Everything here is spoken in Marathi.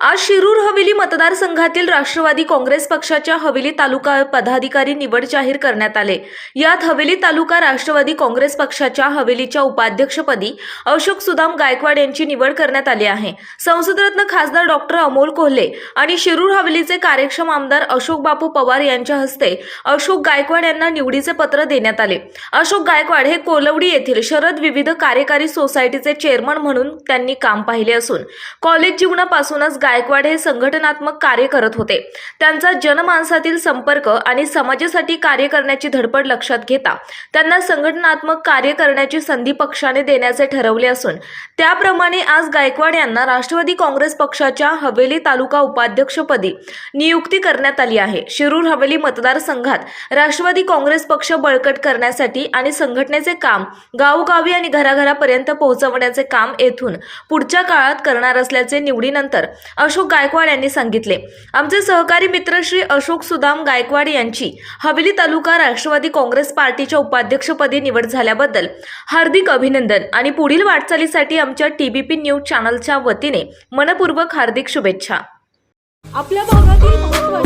आज शिरूर हवेली मतदारसंघातील राष्ट्रवादी काँग्रेस पक्षाच्या हवेली तालुका पदाधिकारी निवड जाहीर करण्यात आले. यात हवेली तालुका राष्ट्रवादी काँग्रेस पक्षाच्या हवेलीच्या उपाध्यक्षपदी अशोक सुदाम गायकवाड यांची निवड करण्यात आली आहे. संसदरत्न खासदार डॉक्टर अमोल कोल्हे आणि शिरूर हवेलीचे कार्यक्षम आमदार अशोक बापू पवार यांच्या हस्ते अशोक गायकवाड यांना निवडीचे पत्र देण्यात आले. अशोक गायकवाड हे कोलवडी येथील शरद विविध कार्यकारी सोसायटीचे चेअरमन म्हणून त्यांनी काम पाहिले असून कॉलेज जीवनापासूनच गायकवाड हे संघटनात्मक कार्य करत होते. त्यांचा जनमानसातील संपर्क आणि समाजासाठी कार्य करण्याची धडपड लक्षात घेता त्यांना संघटनात्मक कार्य करण्याची संधी पक्षाने देण्याचे ठरवले असून त्याप्रमाणे आज गायकवाड यांना राष्ट्रवादी काँग्रेस पक्षाच्या हवेली तालुका उपाध्यक्षपदी नियुक्ती करण्यात आली आहे. शिरूर हवेली मतदारसंघात राष्ट्रवादी काँग्रेस पक्ष बळकट करण्यासाठी आणि संघटनेचे काम गावोगावी आणि घराघरापर्यंत पोहोचवण्याचे काम येथून पुढच्या काळात करणार असल्याचे निवडीनंतर अशोक गायकवाड यांनी सांगितले. आमचे सहकारी मित्र श्री अशोक सुदाम गायकवाड यांची हवेली तालुका राष्ट्रवादी काँग्रेस पार्टीच्या उपाध्यक्षपदी निवड झाल्याबद्दल हार्दिक अभिनंदन आणि पुढील वाटचालीसाठी आमच्या टीबीपी न्यूज चॅनलच्या वतीने मनपूर्वक हार्दिक शुभेच्छा. आपल्या भागातील